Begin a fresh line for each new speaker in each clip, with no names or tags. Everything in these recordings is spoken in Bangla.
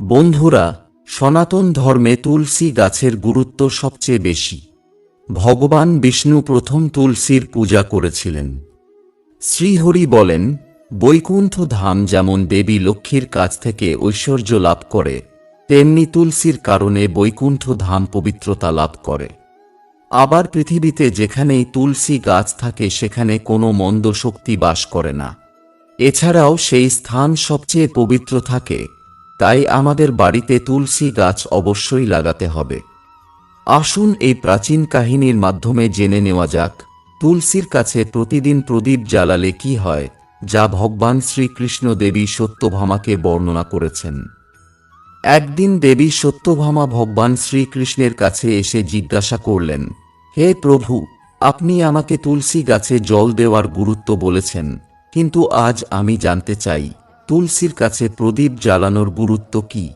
বন্ধুরা, সনাতন ধর্মে তুলসী গাছের গুরুত্ব সবচেয়ে বেশি। ভগবান বিষ্ণু প্রথম তুলসীর পূজা করেছিলেন। শ্রীহরি বলেন, বৈকুণ্ঠ ধাম যেমন দেবী লক্ষ্মীর কাছ থেকে ঐশ্বর্য লাভ করে, তেমনি তুলসীর কারণে বৈকুণ্ঠ ধাম পবিত্রতা লাভ করে। আবার পৃথিবীতে যেখানেই তুলসী গাছ থাকে, সেখানে কোনো মন্দ শক্তি বাস করে না। এছাড়াও সেই স্থান সবচেয়ে পবিত্র থাকে। তাই আমাদের বাড়িতে তুলসী গাছ অবশ্যই লাগাতে হবে। আসুন এই প্রাচীন কাহিনীর মাধ্যমে জেনে নেওয়া যাক, তুলসীর কাছে প্রতিদিন প্রদীপ জ্বালালে কি হয়, যা ভগবান শ্রীকৃষ্ণ দেবী সত্যভামাকে বর্ণনা করেছেন। একদিন দেবী সত্যভামা ভগবান শ্রীকৃষ্ণের কাছে এসে জিজ্ঞাসা করলেন, হে প্রভু, আপনি আমাকে তুলসী গাছে জল দেওয়ার গুরুত্ব বলেছেন, কিন্তু আজ আমি জানতে চাই। তুলসীর কাছে প্রদীপ জ্বালানোর গুরুত্ব কি?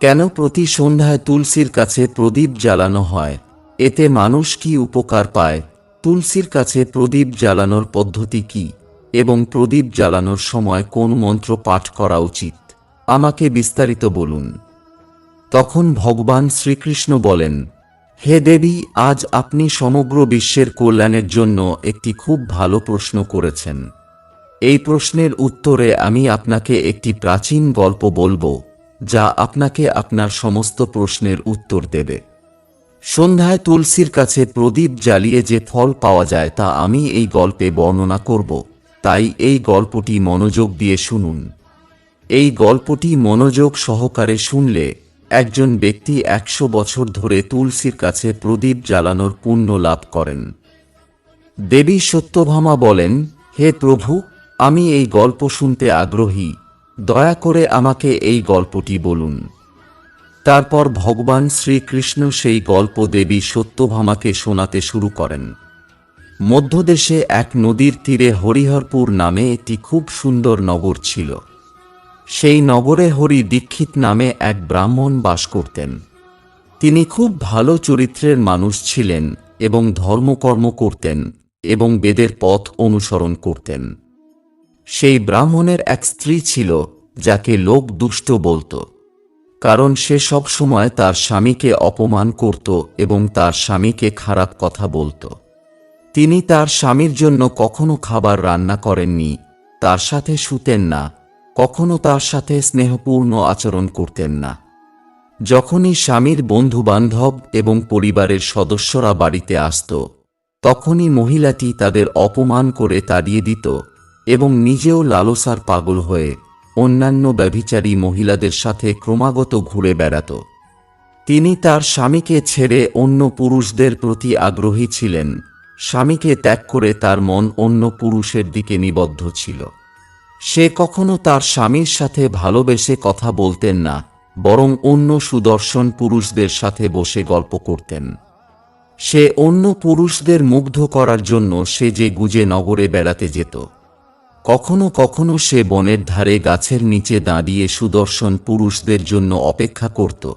কেন প্রতি সন্ধ্যায় তুলসীর কাছে প্রদীপ জ্বালানো হয়? এতে মানুষ কি উপকার পায়? তুলসীর কাছে প্রদীপ জ্বালানোর পদ্ধতি কি? এবং প্রদীপ জ্বালানোর সময় কোন মন্ত্র পাঠ করা উচিত? আমাকে বিস্তারিত বলুন। তখন ভগবান শ্রীকৃষ্ণ বলেন, হে দেবী, আজ আপনি সমগ্র বিশ্বের কল্যাণের জন্য একটি খুব ভালো প্রশ্ন করেছেন। এই প্রশ্নের উত্তরে আমি আপনাকে একটি প্রাচীন গল্প বলব, যা আপনাকে আপনার সমস্ত প্রশ্নের উত্তর দেবে। সন্ধ্যায় তুলসীর কাছে প্রদীপ জ্বালিয়ে যে ফল পাওয়া যায় তা আমি এই গল্পে বর্ণনা করব, তাই এই গল্পটি মনোযোগ দিয়ে শুনুন। এই গল্পটি মনোযোগ সহকারে শুনলে একজন ব্যক্তি একশো বছর ধরে তুলসীর কাছে প্রদীপ জ্বালানোর পুণ্য লাভ করেন। দেবী সত্যভামা বলেন, হে প্রভু আমি এই গল্প শুনতে আগ্রহী, দয়া করে আমাকে এই গল্পটি বলুন। তারপর ভগবান শ্রীকৃষ্ণ সেই গল্প দেবী সত্যভামাকে শোনাতে শুরু করেন। মধ্যদেশে এক নদীর তীরে হরিহরপুর নামে একটি খুব সুন্দর নগর ছিল। সেই নগরে হরি দীক্ষিত নামে এক ব্রাহ্মণ বাস করতেন। তিনি খুব ভালো চরিত্রের মানুষ ছিলেন এবং ধর্মকর্ম করতেন এবং বেদের পথ অনুসরণ করতেন। সেই ব্রাহ্মণের এক স্ত্রী ছিল, যাকে লোক দুষ্ট বলতো। কারণ সে সব সময় তার স্বামীকে অপমান করত এবং তার স্বামীকে খারাপ কথা বলতো। তিনি তার স্বামীর জন্য কখনো খাবার রান্না করেননি, তার সাথে শুতেন না, কখনো তার সাথে স্নেহপূর্ণ আচরণ করতেন না। যখনই স্বামীর বন্ধু বান্ধব এবং পরিবারের সদস্যরা বাড়িতে আসত, তখনই মহিলাটি তাদের অপমান করে তাড়িয়ে দিত। এবং নিজেও লালসার পাগল হয়ে অন্যান্য ব্যভিচারী মহিলাদের সাথে ক্রমাগত ঘুরে বেড়াত। তিনি তার স্বামীকে ছেড়ে অন্য পুরুষদের প্রতি আগ্রহী ছিলেন। স্বামীকে ত্যাগ করে তার মন অন্য পুরুষের দিকে নিবদ্ধ ছিল। সে কখনো তার স্বামীর সাথে ভালোবেসে কথা বলতেন না, বরং অন্য সুদর্শন পুরুষদের সাথে বসে গল্প করতেন। সে অন্য পুরুষদের মুগ্ধ করার জন্য সে যে গুজে নগরে বেড়াতে যেত। কখনো কখনো সে বনের ধারে গাছের নিচে দাঁড়িয়ে সুদর্শন পুরুষদের জন্য অপেক্ষা করত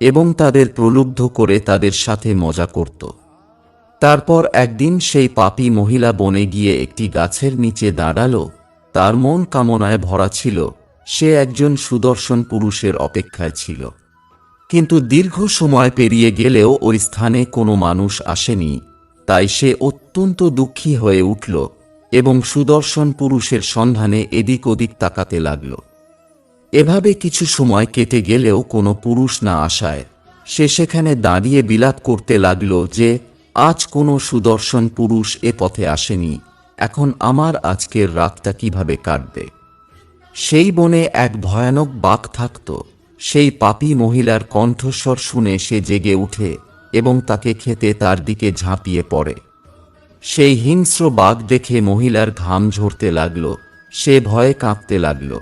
এবং তাদের প্রলুব্ধ করে তাদের সাথে মজা করত। তারপর একদিন সেই পাপী মহিলা বনে গিয়ে একটি গাছের নিচে দাঁড়াল। তার মন কামনায় ভরা ছিল। সে একজন সুদর্শন পুরুষের অপেক্ষায় ছিল। কিন্তু দীর্ঘ সময় পেরিয়ে গেলেও ওই স্থানে কোনো মানুষ আসেনি। তাই সে অত্যন্ত দুঃখী হয়ে উঠল। এবং সুদর্শন পুরুষের সন্ধানে এদিক ওদিক তাকাতে লাগল। এভাবে কিছু সময় কেটে গেলেও কোনো পুরুষ না আসায়। সে সেখানে দাঁড়িয়ে বিলাপ করতে লাগল যে, আজ কোনো সুদর্শন পুরুষ এ পথে আসেনি। এখন আমার আজকের রাতটা কীভাবে কাটবে? সেই বনে এক ভয়ানক বাঘ থাকত। সেই পাপী মহিলার কণ্ঠস্বর শুনে সে জেগে উঠে এবং তাকে খেতে তার দিকে ঝাঁপিয়ে পড়ে। সেই হিংস্র বাঘ দেখে মহিলার ঘাম ঝরতে লাগল, সে ভয়ে কাঁপতে লাগল।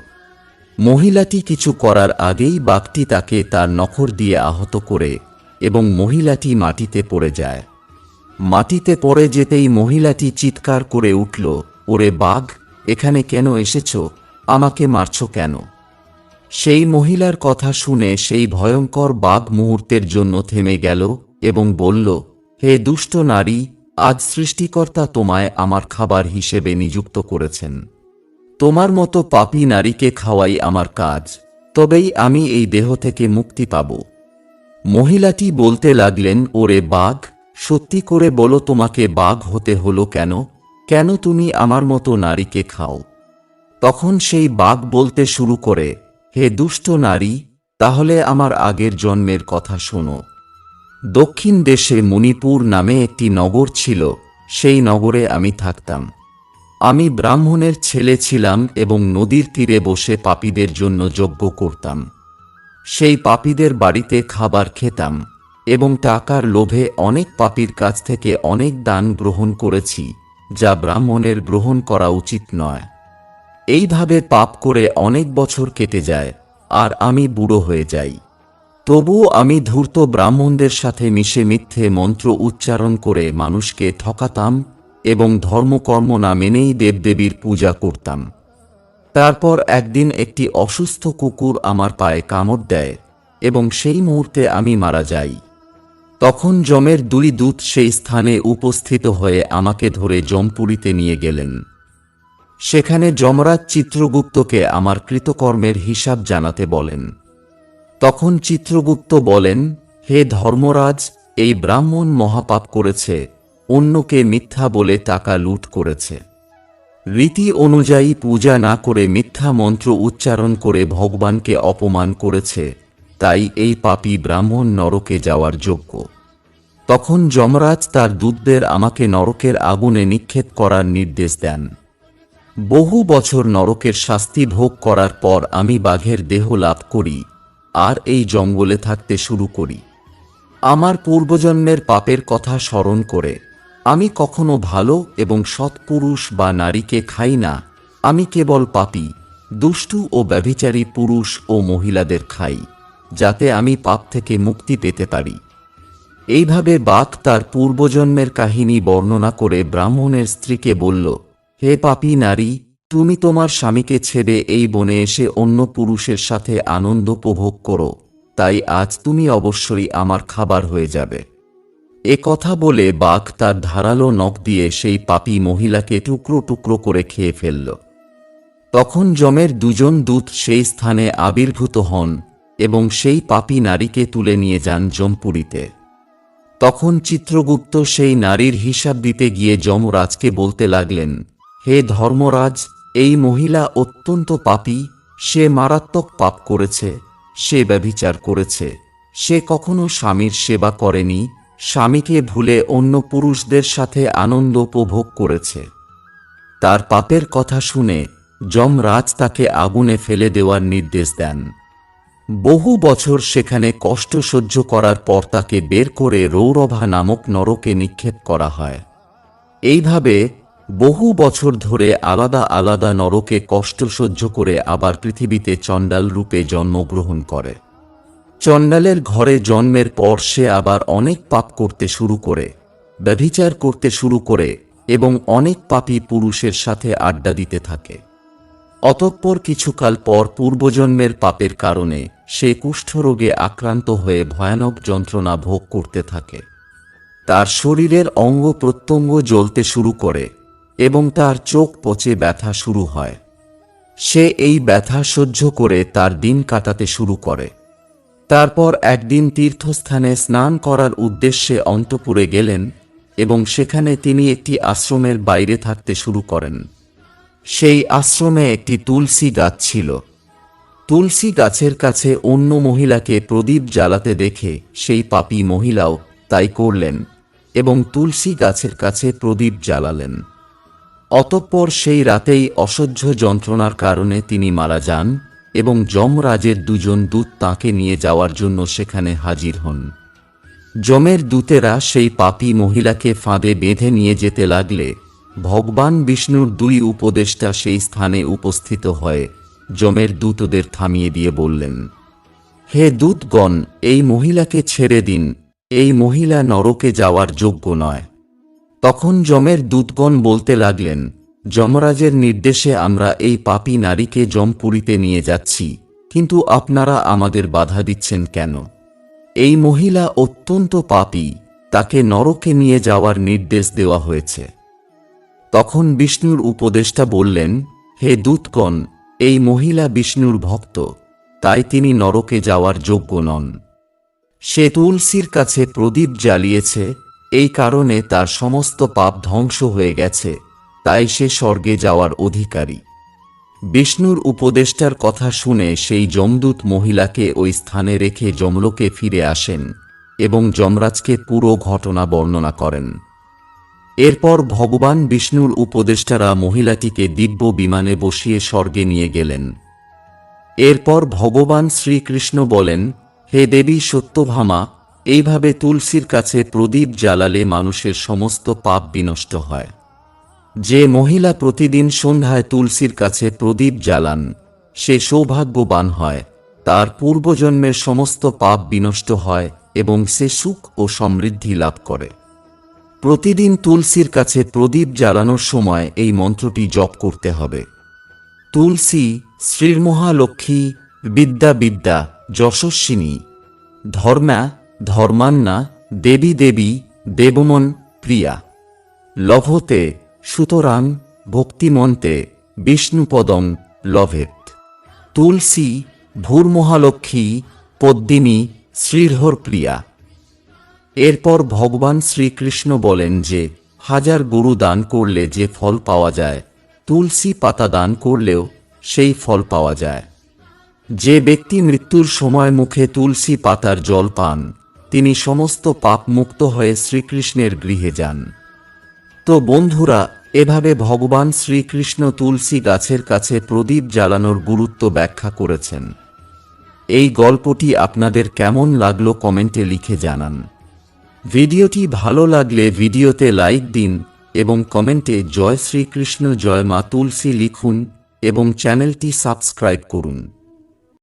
মহিলাটি কিছু করার আগেই বাঘটি তাকে তার নখর দিয়ে আহত করে এবং মহিলাটি মাটিতে পড়ে যায়। মাটিতে পড়ে যেতেই মহিলাটি চিৎকার করে উঠল, ওরে বাঘ, এখানে কেন এসেছ? আমাকে মারছ কেন? সেই মহিলার কথা শুনে সেই ভয়ঙ্কর বাঘ মুহূর্তের জন্য থেমে গেল এবং বলল, হে দুষ্ট নারী আজ সৃষ্টিকর্তা তোমায় আমার খাবার হিসেবে নিযুক্ত করেছেন। তোমার মতো পাপী নারীকে খাওয়াই আমার কাজ, তবেই আমি এই দেহ থেকে মুক্তি পাব। মহিলাটি বলতে লাগলেন, ওরে বাঘ, সত্যি করে বলো তোমাকে বাঘ হতে হলো কেন? কেন তুমি আমার মতো নারীকে খাও? তখন সেই বাঘ বলতে শুরু করে, হে দুষ্ট নারী, তাহলে আমার আগের জন্মের কথা শোনো। দক্ষিণ দেশে মণিপুর নামে একটি নগর ছিল, সেই নগরে আমি থাকতাম। আমি ব্রাহ্মণের ছেলে ছিলাম এবং নদীর তীরে বসে পাপীদের জন্য যজ্ঞ করতাম। সেই পাপীদের বাড়িতে খাবার খেতাম এবং টাকার লোভে অনেক পাপীর কাছ থেকে অনেক দান গ্রহণ করেছি, যা ব্রাহ্মণের গ্রহণ করা উচিত নয়। এইভাবে পাপ করে অনেক বছর কেটে যায়, আর আমি বুড়ো হয়ে যাই। তবুও আমি ধূর্ত ব্রাহ্মণদের সাথে মিশে মিথ্যে মন্ত্র উচ্চারণ করে মানুষকে ঠকাতাম এবং ধর্মকর্ম না মেনেই দেবদেবীর পূজা করতাম। তারপর একদিন একটি অসুস্থ কুকুর আমার পায়ে কামড় দেয় এবং সেই মুহূর্তে আমি মারা যাই। তখন যমের দুই দূত সেই স্থানে উপস্থিত হয়ে আমাকে ধরে জমপুরীতে নিয়ে গেলেন। সেখানে যমরাজ চিত্রগুপ্তকে আমার কৃতকর্মের হিসাব জানাতে বলেন। তখন চিত্রগুপ্ত বলেন, হে ধর্মরাজ, এই ব্রাহ্মণ মহাপাপ করেছে, অন্যকে মিথ্যা বলে টাকা লুট করেছে। রীতি অনুযায়ী পূজা না করে মিথ্যা মন্ত্র উচ্চারণ করে ভগবানকে অপমান করেছে, তাই এই পাপী ব্রাহ্মণ নরকে যাওয়ার যোগ্য। তখন যমরাজ তার দূতদের আমাকে নরকের আগুনে নিক্ষেপ করার নির্দেশ দেন। বহু বছর নরকের শাস্তি ভোগ করার পর আমি বাঘের দেহ লাভ করি। আর এই জঙ্গলে থাকতে শুরু করি। আমার পূর্বজন্মের পাপের কথা স্মরণ করে, আমি কখনো ভালো এবং সৎপুরুষ বা নারীকে খাই না, আমি কেবল পাপী, দুষ্টু ও ব্যভিচারী পুরুষ ও মহিলাদের খাই, যাতে আমি পাপ থেকে মুক্তি পেতে পারি। এইভাবে বাঘ তার পূর্বজন্মের কাহিনী বর্ণনা করে ব্রাহ্মণের স্ত্রীকে বলল, হে পাপী নারী তুমি তোমার স্বামীকে ছেড়ে এই বনে এসে অন্য পুরুষের সাথে আনন্দ উপভোগ করো। তাই আজ তুমি অবশ্যই আমার খাবার হয়ে যাবে। এ কথা বলে বাঘ তার ধারালো নখ দিয়ে সেই পাপী মহিলাকে টুকরো টুকরো করে খেয়ে ফেলল। তখন যমের দুজন দূত সেই স্থানে আবির্ভূত হন এবং সেই পাপী নারীকে তুলে নিয়ে যান জমপুরীতে তখন চিত্রগুপ্ত সেই নারীর হিসাব দিতে গিয়ে যমরাজকে বলতে লাগলেন হে ধর্মরাজ, এই মহিলা অত্যন্ত পাপী, সে মারাত্মক পাপ করেছে, সে ব্যভিচার করেছে, সে কখনো স্বামীর সেবা করেনি, স্বামীকে ভুলে অন্য পুরুষদের সাথে আনন্দ উপভোগ করেছে। তার পাপের কথা শুনে যমরাজ তাকে আগুনে ফেলে দেওয়ার নির্দেশ দেন। বহু বছর সেখানে কষ্ট সহ্য করার পর তাকে বের করে রৌরভা নামক নরকে নিক্ষেপ করা হয়। এইভাবে বহু বছর ধরে আলাদা আলাদা নরকে কষ্ট সহ্য করে আবার পৃথিবীতে চণ্ডাল রূপে জন্মগ্রহণ করে। চণ্ডালের ঘরে জন্মের পর সে আবার অনেক পাপ করতে শুরু করে, ব্যভিচার করতে শুরু করে এবং অনেক পাপী পুরুষের সাথে আড্ডা দিতে থাকে। অতঃপর কিছুকাল পর পূর্বজন্মের পাপের কারণে সে কুষ্ঠরোগে আক্রান্ত হয়ে ভয়ানক যন্ত্রণা ভোগ করতে থাকে। তার শরীরের অঙ্গ প্রত্যঙ্গ জ্বলতে শুরু করে এবং তার চোখ পচে ব্যথা শুরু হয়। সে এই ব্যথা সহ্য করে তার দিন কাটাতে শুরু করে। তারপর একদিন তীর্থস্থানে স্নান করার উদ্দেশ্যে অন্তপুরে গেলেন এবং সেখানে তিনি একটি আশ্রমের বাইরে থাকতে শুরু করেন। সেই আশ্রমে একটি তুলসী গাছ ছিল। তুলসী গাছের কাছে অন্য মহিলাকে প্রদীপ জ্বালাতে দেখে সেই পাপী মহিলাও তাই করলেন এবং তুলসী গাছের কাছে প্রদীপ জ্বালালেন। অতঃপর সেই রাতেই অসহ্য যন্ত্রণার কারণে তিনি মারা যান এবং যমরাজের দুজন দূত তাঁকে নিয়ে যাওয়ার জন্য সেখানে হাজির হন। যমের দূতেরা সেই পাপী মহিলাকে ফাঁদে বেঁধে নিয়ে যেতে লাগলে ভগবান বিষ্ণুর দুই উপদেষ্টা সেই স্থানে উপস্থিত হয়ে যমের দূতদের থামিয়ে দিয়ে বললেন, হে দূতগণ, এই মহিলাকে ছেড়ে দিন। এই মহিলা নরকে যাওয়ার যোগ্য নয়। তখন যমের দূতগণ বলতে লাগলেন, যমরাজের নির্দেশে আমরা এই পাপী নারীকে জমপুরীতে নিয়ে যাচ্ছি, কিন্তু আপনারা আমাদের বাধা দিচ্ছেন কেন? এই মহিলা অত্যন্ত পাপী, তাকে নরকে নিয়ে যাওয়ার নির্দেশ দেওয়া হয়েছে। তখন বিষ্ণুর উপদেষ্টা বললেন, হে দূতগণ, এই মহিলা বিষ্ণুর ভক্ত, তাই তিনি নরকে যাওয়ার যোগ্য নন। সে তুলসীর কাছে প্রদীপ জ্বালিয়েছে এই কারণে তার সমস্ত পাপ ধ্বংস হয়ে গেছে, তাই সে স্বর্গে যাওয়ার অধিকারী। বিষ্ণুর উপদেষ্টার কথা শুনে সেই যমদূত মহিলাকে ওই স্থানে রেখে যমলোকে ফিরে আসেন এবং যমরাজকে পুরো ঘটনা বর্ণনা করেন। এরপর ভগবান বিষ্ণুর উপদেষ্টারা মহিলাটিকে দিব্য বিমানে বসিয়ে স্বর্গে নিয়ে গেলেন। এরপর ভগবান শ্রীকৃষ্ণ বলেন, হে দেবী সত্যভামা এইভাবে তুলসীর কাছে প্রদীপ জ্বালালে মানুষের সমস্ত পাপ বিনষ্ট হয়। যে মহিলা প্রতিদিন সন্ধ্যায় তুলসীর কাছে প্রদীপ জ্বালান, সে সৌভাগ্যবান হয়। তার পূর্বজন্মের সমস্ত পাপ বিনষ্ট হয় এবং সে সুখ ও সমৃদ্ধি লাভ করে। প্রতিদিন তুলসীর কাছে প্রদীপ জ্বালানোর সময় এই মন্ত্রটি জপ করতে হবে। তুলসী শ্রীর মহালক্ষ্মী বিদ্যা বিদ্যা যশস্বিনী, ধর্মা ধর্মান্না, দেবী দেবী, দেবমন, প্রিয়া। লভতে সুতরাং ভক্তিমন্তে বিষ্ণুপদম লভেত। তুলসী, ভূর্মহালক্ষ্মী, পদ্মিনী, শ্রীহর প্রিয়া। এরপর ভগবান শ্রীকৃষ্ণ বলেন যে, হাজার গুরু দান করলে যে ফল পাওয়া যায়, তুলসী পাতা দান করলেও সেই ফল পাওয়া যায়। যে ব্যক্তি মৃত্যুর সময় মুখে তুলসী পাতার জল পান তিনি সমস্ত পাপ মুক্ত হয়ে শ্রীকৃষ্ণের গৃহে যান। তো বন্ধুরা, এভাবে ভগবান শ্রীকৃষ্ণ তুলসী গাছের কাছে প্রদীপ জ্বালানোর গুরুত্ব ব্যাখ্যা করেছেন। এই গল্পটি আপনাদের কেমন লাগল কমেন্টে লিখে জানান। ভিডিওটি ভালো লাগলে ভিডিওতে লাইক দিন এবং কমেন্টে জয় শ্রীকৃষ্ণ, জয় মা তুলসী লিখুন এবং চ্যানেলটি সাবস্ক্রাইব করুন।